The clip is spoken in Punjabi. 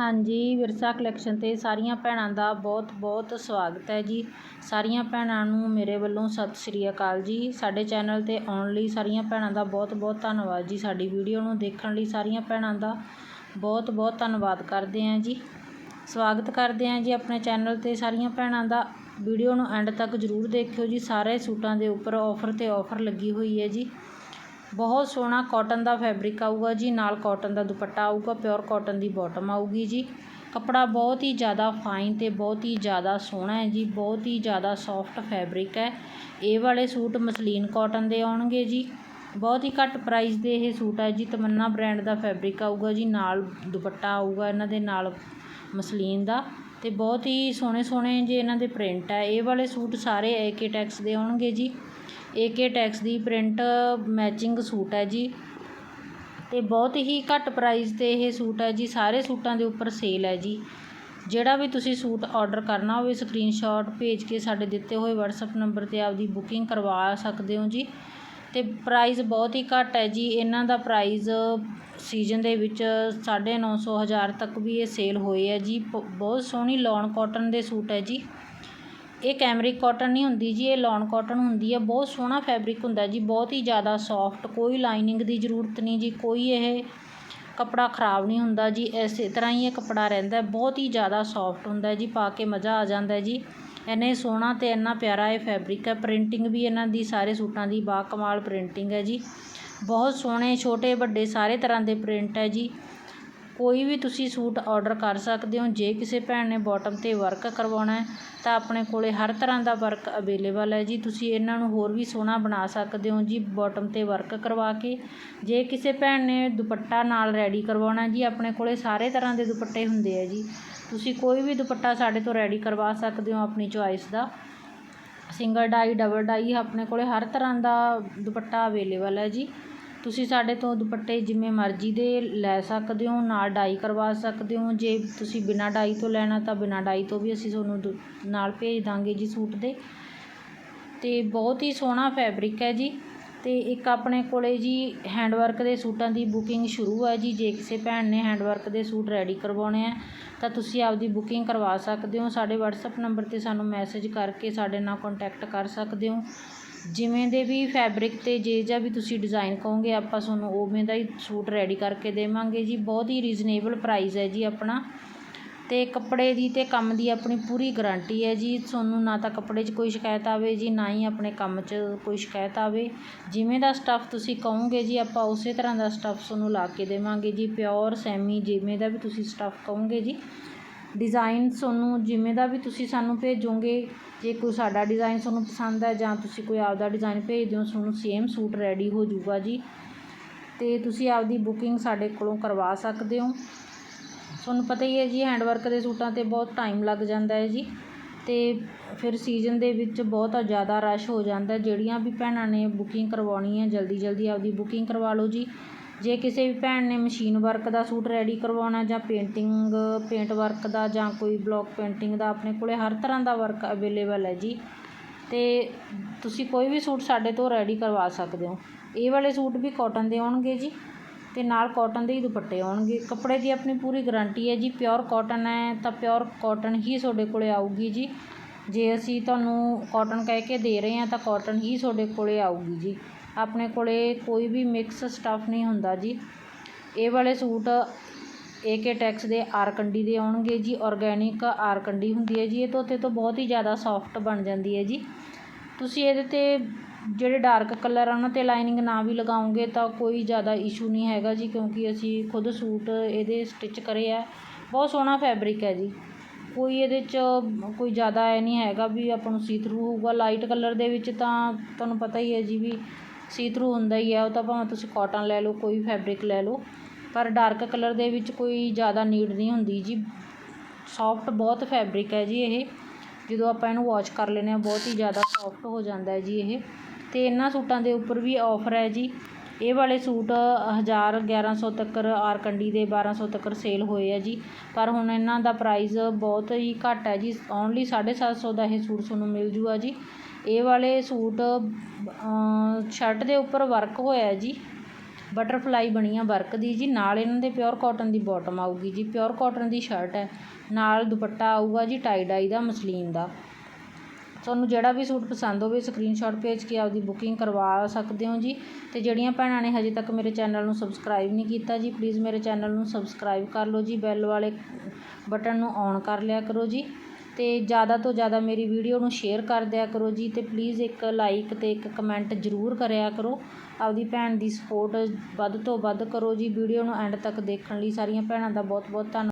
ਹਾਂਜੀ, ਵਿਰਸਾ ਕਲੈਕਸ਼ਨ 'ਤੇ ਸਾਰੀਆਂ ਭੈਣਾਂ ਦਾ ਬਹੁਤ ਬਹੁਤ ਸਵਾਗਤ ਹੈ ਜੀ। ਸਾਰੀਆਂ ਭੈਣਾਂ ਨੂੰ ਮੇਰੇ ਵੱਲੋਂ ਸਤਿ ਸ਼੍ਰੀ ਅਕਾਲ ਜੀ। ਸਾਡੇ ਚੈਨਲ 'ਤੇ ਆਉਣ ਲਈ ਸਾਰੀਆਂ ਭੈਣਾਂ ਦਾ ਬਹੁਤ ਬਹੁਤ ਧੰਨਵਾਦ ਜੀ। ਸਾਡੀ ਵੀਡੀਓ ਨੂੰ ਦੇਖਣ ਲਈ ਸਾਰੀਆਂ ਭੈਣਾਂ ਦਾ ਬਹੁਤ ਬਹੁਤ ਧੰਨਵਾਦ ਕਰਦੇ ਹਾਂ ਜੀ। ਸਵਾਗਤ ਕਰਦੇ ਹਾਂ ਜੀ ਆਪਣੇ ਚੈਨਲ 'ਤੇ। ਸਾਰੀਆਂ ਭੈਣਾਂ ਦਾ ਵੀਡੀਓ ਨੂੰ ਐਂਡ ਤੱਕ ਜ਼ਰੂਰ ਦੇਖਿਓ ਜੀ। ਸਾਰੇ ਸੂਟਾਂ ਦੇ ਉੱਪਰ ਆਫਰ 'ਤੇ ਆਫਰ ਲੱਗੀ ਹੋਈ ਹੈ ਜੀ। ਬਹੁਤ ਸੋਹਣਾ ਕਾਟਨ ਦਾ ਫੈਬਰਿਕ ਆਊਗਾ ਜੀ, ਨਾਲ ਕਾਟਨ ਦਾ ਦੁਪੱਟਾ ਆਊਗਾ ਪਿਓਰ ਕਾਟਨ ਦੀ ਬਾਟਮ ਆਊਗੀ ਜੀ। ਕੱਪੜਾ ਬਹੁਤ ਹੀ ਜ਼ਿਆਦਾ ਫਾਈਨ ਤੇ ਬਹੁਤ ਹੀ ਜ਼ਿਆਦਾ ਸੋਹਣਾ ਹੈ ਜੀ, ਬਹੁਤ ਹੀ ਜ਼ਿਆਦਾ ਸੌਫਟ ਫੈਬਰਿਕ ਹੈ। ਇਹ ਵਾਲੇ ਸੂਟ ਮਸਲੀਨ ਕਾਟਨ ਦੇ ਆਉਣਗੇ ਜੀ। ਬਹੁਤ ਹੀ ਘੱਟ ਪ੍ਰਾਈਸ ਦੇ ਇਹ ਸੂਟ ਹੈ ਜੀ, ਤਮੰਨਾ ਬ੍ਰਾਂਡ ਦਾ ਫੈਬਰਿਕ ਆਊਗਾ ਜੀ, ਨਾਲ ਦੁਪੱਟਾ ਆਊਗਾ ਇਹਨਾਂ ਦੇ ਨਾਲ ਮਸਲੀਨ ਦਾ ਤੇ ਬਹੁਤ ਹੀ ਸੋਹਣੇ ਸੋਹਣੇ ਜੇ ਇਹਨਾਂ ਦੇ ਪ੍ਰਿੰਟ ਹੈ। ਇਹ ਵਾਲੇ ਸੂਟ ਸਾਰੇ ਏਕੇ ਟੈਕਸ ਦੇ ਆਉਣਗੇ ਜੀ। ਏ ਕੇ ਟੈਕਸ ਦੀ ਪ੍ਰਿੰਟ ਮੈਚਿੰਗ ਸੂਟ ਹੈ ਜੀ। ਅਤੇ ਬਹੁਤ ਹੀ ਘੱਟ ਪ੍ਰਾਈਜ਼ ਤੇ ਇਹ ਸੂਟ ਹੈ ਜੀ। ਸਾਰੇ ਸੂਟਾਂ ਦੇ ਉੱਪਰ ਸੇਲ ਹੈ ਜੀ। ਜਿਹੜਾ ਵੀ ਤੁਸੀਂ ਸੂਟ ਆਰਡਰ ਕਰਨਾ ਹੋਵੇ ਸਕਰੀਨਸ਼ਾਟ ਭੇਜ ਕੇ ਸਾਡੇ ਦਿੱਤੇ ਹੋਏ WhatsApp ਨੰਬਰ ਤੇ ਆਪਦੀ ਬੁਕਿੰਗ ਕਰਵਾ ਸਕਦੇ ਹੋ ਜੀ। ਅਤੇ ਪ੍ਰਾਈਜ਼ ਬਹੁਤ ਹੀ ਘੱਟ ਹੈ ਜੀ। ਇਹਨਾਂ ਦਾ ਪ੍ਰਾਈਜ਼ ਸੀਜ਼ਨ ਦੇ ਵਿੱਚ 950 ਹਜ਼ਾਰ ਤੱਕ ਵੀ ਇਹ ਸੇਲ ਹੋਏ ਹੈ ਜੀ। ਬਹੁਤ ਸੋਹਣੀ ਲੌਨ ਕਾਟਨ ਦੇ ਸੂਟ ਹੈ ਜੀ। ਇਹ ਕੈਮਰਿਕ ਕਾਟਨ ਨਹੀਂ ਹੁੰਦੀ ਜੀ, ਇਹ ਲੌਨ ਕਾਟਨ ਹੁੰਦੀ ਹੈ। ਬਹੁਤ ਸੋਹਣਾ ਫੈਬਰਿਕ ਹੁੰਦਾ ਜੀ, ਬਹੁਤ ਹੀ ਜ਼ਿਆਦਾ ਸੌਫਟ ਕੋਈ ਲਾਈਨਿੰਗ ਦੀ ਜ਼ਰੂਰਤ ਨਹੀਂ ਜੀ, ਕੋਈ ਇਹ ਕੱਪੜਾ ਖ਼ਰਾਬ ਨਹੀਂ ਹੁੰਦਾ ਜੀ, ਇਸੇ ਤਰ੍ਹਾਂ ਹੀ ਇਹ ਕੱਪੜਾ ਰਹਿੰਦਾ, ਬਹੁਤ ਹੀ ਜ਼ਿਆਦਾ ਸੌਫਟ ਹੁੰਦਾ ਜੀ, ਪਾ ਕੇ ਮਜ਼ਾ ਆ ਜਾਂਦਾ ਜੀ। ਇੰਨੇ ਸੋਹਣਾ ਤੇ ਇੰਨਾ ਪਿਆਰਾ ਇਹ ਫੈਬਰਿਕ ਹੈ ਪ੍ਰਿੰਟਿੰਗ ਵੀ ਇਹਨਾਂ ਦੀ ਸਾਰੇ ਸੂਟਾਂ ਦੀ ਬਾ ਕਮਾਲ ਪ੍ਰਿੰਟਿੰਗ ਹੈ ਜੀ। ਬਹੁਤ ਸੋਹਣੇ, ਛੋਟੇ, ਵੱਡੇ ਸਾਰੇ ਤਰ੍ਹਾਂ ਦੇ ਪ੍ਰਿੰਟ ਹੈ ਜੀ। ਕੋਈ ਵੀ ਤੁਸੀਂ ਸੂਟ ਆਰਡਰ ਕਰ ਸਕਦੇ ਹੋ, ਜੇ ਕਿਸੇ ਭੈਣ ਨੇ ਬਾਟਮ 'ਤੇ ਵਰਕ ਕਰਵਾਉਣਾ ਤਾਂ ਆਪਣੇ ਕੋਲੇ ਹਰ ਤਰ੍ਹਾਂ ਦਾ ਵਰਕ ਅਵੇਲੇਬਲ ਹੈ ਜੀ। ਤੁਸੀਂ ਇਹਨਾਂ ਨੂੰ ਹੋਰ ਵੀ ਸੋਹਣਾ ਬਣਾ ਸਕਦੇ ਹੋ ਜੀ ਬਾਟਮ 'ਤੇ ਵਰਕ ਕਰਵਾ ਕੇ। ਜੇ ਕਿਸੇ ਭੈਣ ਨੇ ਦੁਪੱਟਾ ਨਾਲ ਰੈਡੀ ਕਰਵਾਉਣਾ ਜੀ, ਆਪਣੇ ਕੋਲੇ ਸਾਰੇ ਤਰ੍ਹਾਂ ਦੇ ਦੁਪੱਟੇ ਹੁੰਦੇ ਆ ਜੀ। ਤੁਸੀਂ ਕੋਈ ਵੀ ਦੁਪੱਟਾ ਸਾਡੇ ਤੋਂ ਰੈਡੀ ਕਰਵਾ ਸਕਦੇ ਹੋ ਆਪਣੀ ਚੁਆਇਸ ਦਾ। ਸਿੰਗਲ ਡਾਈ ਡਬਲ ਡਾਈ ਆਪਣੇ ਕੋਲੇ ਹਰ ਤਰ੍ਹਾਂ ਦਾ ਦੁਪੱਟਾ ਅਵੇਲੇਬਲ ਹੈ ਜੀ। ਤੁਸੀਂ ਸਾਡੇ ਤੋਂ ਦੁਪੱਟੇ ਜਿਵੇਂ ਮਰਜ਼ੀ ਦੇ ਲੈ ਸਕਦੇ ਹੋ, ਨਾਲ ਡਾਈ ਕਰਵਾ ਸਕਦੇ ਹੋ। ਜੇ ਤੁਸੀਂ ਬਿਨਾਂ ਡਾਈ ਤੋਂ ਲੈਣਾ, ਤਾਂ ਬਿਨਾਂ ਡਾਈ ਤੋਂ ਵੀ ਅਸੀਂ ਤੁਹਾਨੂੰ ਦੁ, ਨਾਲ ਭੇਜ ਦਾਂਗੇ ਜੀ ਸੂਟ ਦੇ। ਅਤੇ ਬਹੁਤ ਹੀ ਸੋਹਣਾ ਫੈਬਰਿਕ ਹੈ ਜੀ। ਅਤੇ ਇੱਕ ਆਪਣੇ ਕੋਲੇ ਜੀ ਹੈਂਡ ਵਰਕ ਦੇ ਸੂਟਾਂ ਦੀ ਬੁਕਿੰਗ ਸ਼ੁਰੂ ਹੈ ਜੀ। ਜੇ ਕਿਸੇ ਭੈਣ ਨੇ ਹੈਂਡ ਵਰਕ ਦੇ ਸੂਟ ਰੈਡੀ ਕਰਵਾਉਣੇ ਆ, ਤਾਂ ਤੁਸੀਂ ਆਪਦੀ ਬੁਕਿੰਗ ਕਰਵਾ ਸਕਦੇ ਹੋ। ਸਾਡੇ WhatsApp ਨੰਬਰ 'ਤੇ ਸਾਨੂੰ ਮੈਸੇਜ ਕਰਕੇ ਸਾਡੇ ਨਾਲ ਕੰਟੈਕਟ ਕਰ ਸਕਦੇ ਹੋ। ਜਿਵੇਂ ਦੇ ਵੀ ਫੈਬਰਿਕ 'ਤੇ ਜੇ ਜਿਹਾ ਵੀ ਤੁਸੀਂ ਡਿਜ਼ਾਇਨ ਕਹੋਗੇ, ਆਪਾਂ ਤੁਹਾਨੂੰ ਉਵੇਂ ਦਾ ਹੀ ਸੂਟ ਰੈਡੀ ਕਰਕੇ ਦੇਵਾਂਗੇ ਜੀ। ਬਹੁਤ ਹੀ ਰੀਜ਼ਨੇਬਲ ਪ੍ਰਾਈਸ ਹੈ ਜੀ ਆਪਣਾ। ਅਤੇ ਕੱਪੜੇ ਦੀ ਅਤੇ ਕੰਮ ਦੀ ਆਪਣੀ ਪੂਰੀ ਗਰੰਟੀ ਹੈ ਜੀ। ਤੁਹਾਨੂੰ ਨਾ ਤਾਂ ਕੱਪੜੇ 'ਚ ਕੋਈ ਸ਼ਿਕਾਇਤ ਆਵੇ ਜੀ, ਨਾ ਹੀ ਆਪਣੇ ਕੰਮ 'ਚ ਕੋਈ ਸ਼ਿਕਾਇਤ ਆਵੇ। ਜਿਵੇਂ ਦਾ ਸਟੱਫ ਤੁਸੀਂ ਕਹੋਗੇ ਜੀ, ਆਪਾਂ ਉਸੇ ਤਰ੍ਹਾਂ ਦਾ ਸਟੱਫ ਤੁਹਾਨੂੰ ਲਾ ਕੇ ਦੇਵਾਂਗੇ ਜੀ। ਪਿਓਰ ਸੈਮੀ ਜਿਵੇਂ ਦਾ ਵੀ ਤੁਸੀਂ ਸਟੱਫ ਕਹੋਗੇ ਜੀ। ਡਿਜ਼ਾਇਨ ਤੁਹਾਨੂੰ ਜਿਵੇਂ ਦਾ ਵੀ ਤੁਸੀਂ ਸਾਨੂੰ ਭੇਜੋਗੇ, ਜੇ ਕੋਈ ਸਾਡਾ ਡਿਜ਼ਾਇਨ ਤੁਹਾਨੂੰ ਪਸੰਦ ਹੈ ਜਾਂ ਤੁਸੀਂ ਕੋਈ ਆਪਦਾ ਡਿਜ਼ਾਇਨ ਭੇਜ ਦਿਓ, ਤੁਹਾਨੂੰ ਸੇਮ ਸੂਟ ਰੈਡੀ ਹੋ ਜਾਊਗਾ ਜੀ। ਅਤੇ ਤੁਸੀਂ ਆਪਦੀ ਬੁਕਿੰਗ ਸਾਡੇ ਕੋਲੋਂ ਕਰਵਾ ਸਕਦੇ ਹੋ। ਤੁਹਾਨੂੰ ਪਤਾ ਹੀ ਹੈ ਜੀ ਹੈਂਡ ਵਰਕ ਦੇ ਸੂਟਾਂ 'ਤੇ ਬਹੁਤ ਟਾਈਮ ਲੱਗ ਜਾਂਦਾ ਹੈ ਜੀ। ਅਤੇ ਫਿਰ ਸੀਜ਼ਨ ਦੇ ਵਿੱਚ ਬਹੁਤ ਜ਼ਿਆਦਾ ਰਸ਼ ਹੋ ਜਾਂਦਾ ਜਿਹੜੀਆਂ ਵੀ ਭੈਣਾਂ ਨੇ ਬੁਕਿੰਗ ਕਰਵਾਉਣੀ ਹੈ ਜਲਦੀ ਜਲਦੀ ਆਪਦੀ ਬੁਕਿੰਗ ਕਰਵਾ ਲਓ ਜੀ। ਜੇ ਕਿਸੇ ਵੀ ਭੈਣ ਨੇ ਮਸ਼ੀਨ ਵਰਕ ਦਾ ਸੂਟ ਰੈਡੀ ਕਰਵਾਉਣਾ ਜਾਂ ਪੇਂਟਿੰਗ ਪੇਂਟ ਵਰਕ ਦਾ ਜਾਂ ਕੋਈ ਬਲੌਕ ਪੇਂਟਿੰਗ ਦਾ, ਆਪਣੇ ਕੋਲੇ ਹਰ ਤਰ੍ਹਾਂ ਦਾ ਵਰਕ ਅਵੇਲੇਬਲ ਹੈ ਜੀ। ਤੇ ਤੁਸੀਂ ਕੋਈ ਵੀ ਸੂਟ ਸਾਡੇ ਤੋਂ ਰੈਡੀ ਕਰਵਾ ਸਕਦੇ ਹੋ। ਇਹ ਵਾਲੇ ਸੂਟ ਵੀ ਕਾਟਨ ਦੇ ਆਉਣਗੇ ਜੀ ਤੇ ਨਾਲ ਕਾਟਨ ਦੇ ਹੀ ਦੁਪੱਟੇ ਆਉਣਗੇ। ਕੱਪੜੇ ਦੀ ਆਪਣੀ ਪੂਰੀ ਗਾਰੰਟੀ ਹੈ ਜੀ ਪਿਓਰ ਕਾਟਨ ਹੈ ਤਾਂ ਪਿਓਰ ਕਾਟਨ ਹੀ ਤੁਹਾਡੇ ਕੋਲੇ ਆਊਗੀ ਜੀ। ਜੇ ਅਸੀਂ ਤੁਹਾਨੂੰ ਕਾਟਨ ਕਹਿ ਕੇ ਦੇ ਰਹੇ ਹਾਂ ਤਾਂ ਕਾਟਨ ਹੀ ਤੁਹਾਡੇ ਕੋਲੇ ਆਊਗੀ ਜੀ। ਆਪਣੇ ਕੋਲੇ ਕੋਈ ਵੀ ਮਿਕਸ ਸਟੱਫ ਨਹੀਂ ਹੁੰਦਾ ਜੀ। ਇਹ ਵਾਲੇ ਸੂਟ ਏਕੇ ਟੈਕਸ ਦੇ ਆਰਕੰਡੀ ਦੇ ਆਉਣਗੇ ਜੀ। ਆਰਗੈਨਿਕ ਆਰਕੰਡੀ ਹੁੰਦੀ ਹੈ ਜੀ। ਇਹ ਧੋਤੇ ਤੋਂ ਬਹੁਤ ਹੀ ਜ਼ਿਆਦਾ ਸੌਫਟ ਬਣ ਜਾਂਦੀ ਹੈ ਜੀ। ਤੁਸੀਂ ਇਹਦੇ 'ਤੇ ਜਿਹੜੇ ਡਾਰਕ ਕਲਰ ਆ ਉਹਨਾਂ 'ਤੇ ਲਾਈਨਿੰਗ ਨਾ ਵੀ ਲਗਾਓਗੇ ਤਾਂ ਕੋਈ ਜ਼ਿਆਦਾ ਇਸ਼ੂ ਨਹੀਂ ਹੈਗਾ ਜੀ, ਕਿਉਂਕਿ ਅਸੀਂ ਖੁਦ ਸੂਟ ਇਹਦੇ ਸਟਿਚ ਕਰੇ ਆ। ਬਹੁਤ ਸੋਹਣਾ ਫੈਬਰਿਕ ਹੈ ਜੀ। ਕੋਈ ਇਹਦੇ 'ਚ ਕੋਈ ਜ਼ਿਆਦਾ ਇਹ ਨਹੀਂ ਹੈਗਾ ਵੀ ਆਪਾਂ ਨੂੰ ਸੀ ਥਰੂ ਹੋਊਗਾ। ਲਾਈਟ ਕਲਰ ਦੇ ਵਿੱਚ ਤਾਂ ਤੁਹਾਨੂੰ ਪਤਾ ਹੀ ਹੈ ਜੀ ਵੀ ਸੀ ਥਰੂ ਹੁੰਦਾ ਹੀ ਆ, ਉਹ ਤਾਂ ਭਾਵੇਂ ਤੁਸੀਂ ਕੋਟਨ ਲੈ ਲਓ, ਕੋਈ ਫੈਬਰਿਕ ਲੈ ਲਓ, ਪਰ ਡਾਰਕ ਕਲਰ ਦੇ ਵਿੱਚ ਕੋਈ ਜ਼ਿਆਦਾ ਨੀਡ ਨਹੀਂ ਹੁੰਦੀ ਜੀ। ਸੌਫਟ ਬਹੁਤ ਫੈਬਰਿਕ ਹੈ ਜੀ ਇਹ। ਜਦੋਂ ਆਪਾਂ ਇਹਨੂੰ ਵਾਸ਼ ਕਰ ਲੈਂਦੇ ਹਾਂ, ਬਹੁਤ ਹੀ ਜ਼ਿਆਦਾ ਸੌਫਟ ਹੋ ਜਾਂਦਾ ਹੈ ਜੀ ਇਹ। ਅਤੇ ਇਹਨਾਂ ਸੂਟਾਂ ਦੇ ਉੱਪਰ ਵੀ ਔਫਰ ਹੈ ਜੀ। ਇਹ ਵਾਲੇ ਸੂਟ ਹਜ਼ਾਰ 1100 ਤੱਕ ਆਰ ਕੰਡੀ ਦੇ 1200 ਤੱਕ ਸੇਲ ਹੋਏ ਆ ਜੀ। ਪਰ ਹੁਣ ਇਹਨਾਂ ਦਾ ਪ੍ਰਾਈਜ਼ ਬਹੁਤ ਹੀ ਘੱਟ ਹੈ ਜੀ। ਓਨਲੀ 750 ਦਾ ਇਹ ਸੂਟ ਤੁਹਾਨੂੰ ਮਿਲ ਜੂਗਾ ਜੀ। ਇਹ ਵਾਲੇ ਸੂਟ ਸ਼ਰਟ ਦੇ ਉੱਪਰ ਵਰਕ ਹੋਇਆ ਜੀ। ਬਟਰਫਲਾਈ ਬਣੀ ਆ ਵਰਕ ਦੀ ਜੀ। ਨਾਲ ਇਹਨਾਂ ਦੇ ਪਿਓਰ ਕਾਟਨ ਦੀ ਬਾਟਮ ਆਊਗੀ ਜੀ। ਪਿਓਰ ਕਾਟਨ ਦੀ ਸ਼ਰਟ ਹੈ। ਨਾਲ ਦੁਪੱਟਾ ਆਊਗਾ ਜੀ ਟਾਈ ਡਾਈ ਦਾ, ਮਸਲੀਨ ਦਾ। ਤੁਹਾਨੂੰ ਜਿਹੜਾ ਵੀ ਸੂਟ ਪਸੰਦ ਹੋਵੇ ਸਕਰੀਨਸ਼ਾਟ ਭੇਜ ਕੇ ਆਪਦੀ ਬੁਕਿੰਗ ਕਰਵਾ ਸਕਦੇ ਹੋ ਜੀ। ਅਤੇ ਜਿਹੜੀਆਂ ਭੈਣਾਂ ਨੇ ਹਜੇ ਤੱਕ ਮੇਰੇ ਚੈਨਲ ਨੂੰ ਸਬਸਕ੍ਰਾਈਬ ਨਹੀਂ ਕੀਤਾ ਜੀ ਪਲੀਜ਼ ਮੇਰੇ ਚੈਨਲ ਨੂੰ ਸਬਸਕ੍ਰਾਈਬ ਕਰ ਲਓ ਜੀ ਬੈਲ ਵਾਲੇ ਬਟਨ ਨੂੰ ਔਨ ਕਰ ਲਿਆ ਕਰੋ ਜੀ। ਅਤੇ ਜ਼ਿਆਦਾ ਤੋਂ ਜ਼ਿਆਦਾ ਮੇਰੀ ਵੀਡੀਓ ਨੂੰ ਸ਼ੇਅਰ ਕਰ ਦਿਆ ਕਰੋ ਜੀ ਅਤੇ ਪਲੀਜ਼ ਇੱਕ ਲਾਈਕ ਅਤੇ ਇੱਕ ਕਮੈਂਟ ਜ਼ਰੂਰ ਕਰਿਆ ਕਰੋ। ਆਪਦੀ ਭੈਣ ਦੀ ਸਪੋਰਟ ਵੱਧ ਤੋਂ ਵੱਧ ਕਰੋ ਜੀ। ਵੀਡੀਓ ਨੂੰ ਐਂਡ ਤੱਕ ਦੇਖਣ ਲਈ ਸਾਰੀਆਂ ਭੈਣਾਂ ਦਾ ਬਹੁਤ ਬਹੁਤ ਧੰਨਵਾਦ।